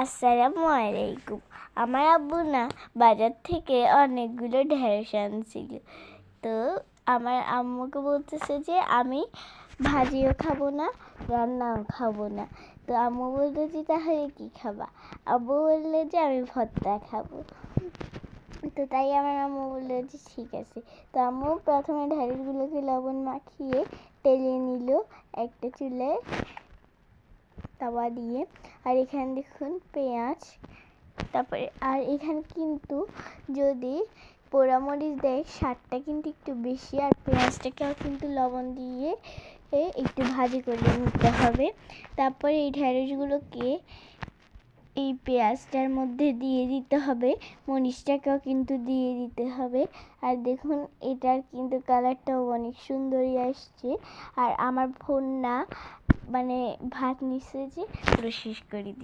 আসসালামু আলাইকুম। আমার আব্বু না বাজার থেকে অনেকগুলো ঢেঁড়স আনছিল। তো আমার আম্মুকে বলতেছে যে, আমি ভাজিও খাব না, রান্নাও খাব না। তো আম্মু বলল যে, তাহলে কী খাবা? আব্বু বলল যে, আমি ভর্তা খাব। তো তাই আমার আম্মু বলল যে, ঠিক আছে। তো আম্মু প্রথমে ঢেঁড়সগুলোকে লবণ মাখিয়ে টেলে নিল একটা চুলায়। তাওয়া দিয়ে। আর এখানে দেখুন পেঁয়াজ, তারপরে, আর এখানে কিন্তু যদি পোড়ামরিচ দেয়, স্বাদটা কিন্তু একটু বেশি, আর পেঁয়াজটাকেও কিন্তু লবণ দিয়ে এ একটু ভাজি করে নিতে হবে। তারপরে এই ঢেঁড়সগুলোকে এই পেঁয়াজটার মধ্যে দিয়ে দিতে হবে, মরিচটাকেও কিন্তু দিয়ে দিতে হবে। আর দেখুন, এটার কিন্তু কালারটাও অনেক সুন্দরই আসছে। আর আমার ফোন না মানে ভাত নিচ্ছে যে পুরো শেষ করে দিচ্ছে